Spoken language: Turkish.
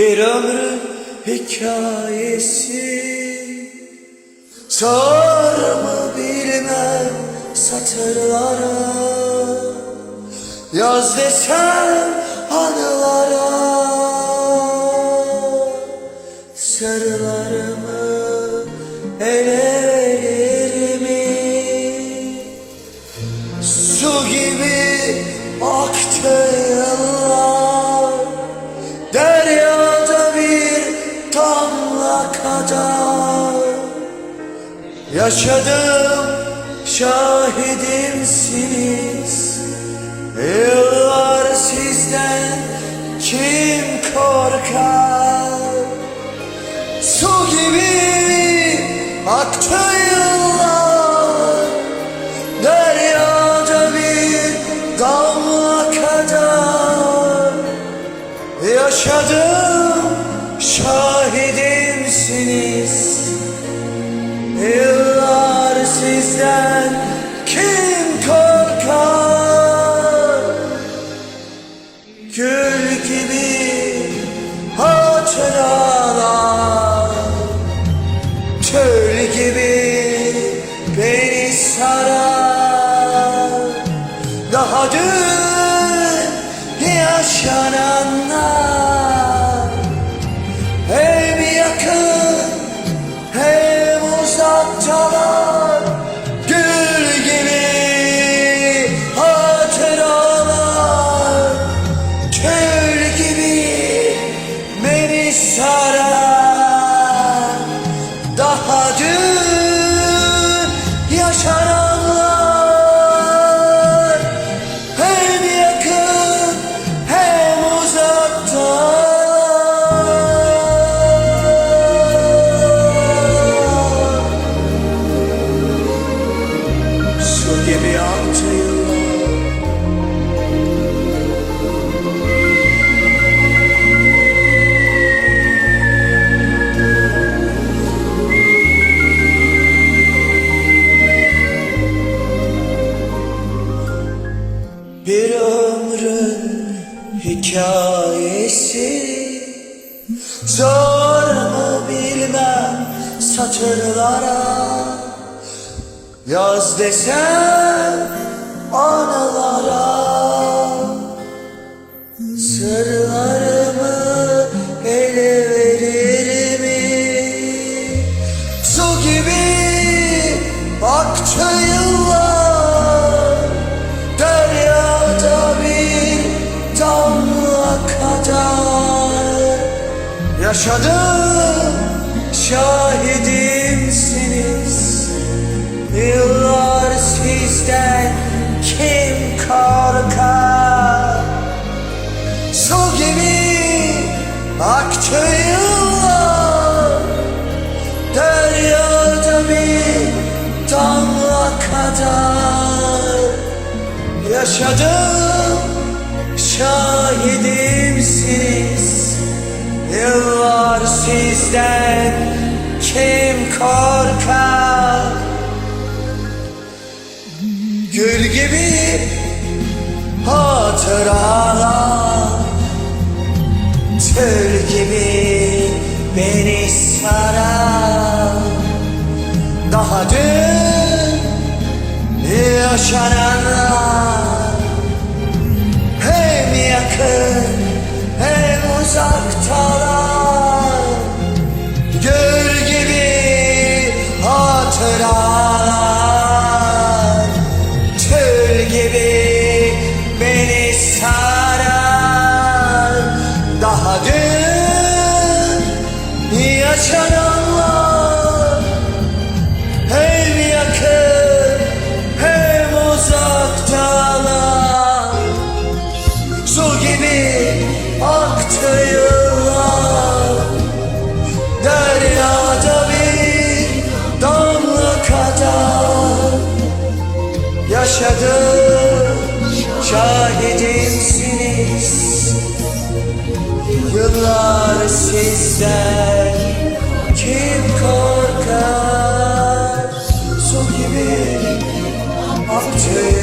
Bir ömrün hikayesi. Sar mı bilmem satırlara. Yaz desem anılara. Sırlarımı kadar Yaşadım şahidimsiniz Daha hikayesi. Zor mu bilmem satırlara. Yaz desem anılara Yaşadım şahidimsiniz Yıllar sizden kim korkar? Su gibi aktı yıllar. Deryada bir damla kadar. Yaşadım şahidimsiniz Yıllar sizden? Kim korkar? Gül gibi hatıralar Tül gibi beni sarar. Daha dün yaşananlar şahidimsiniz Yıllar sizden kim korkar? Su gibi aktı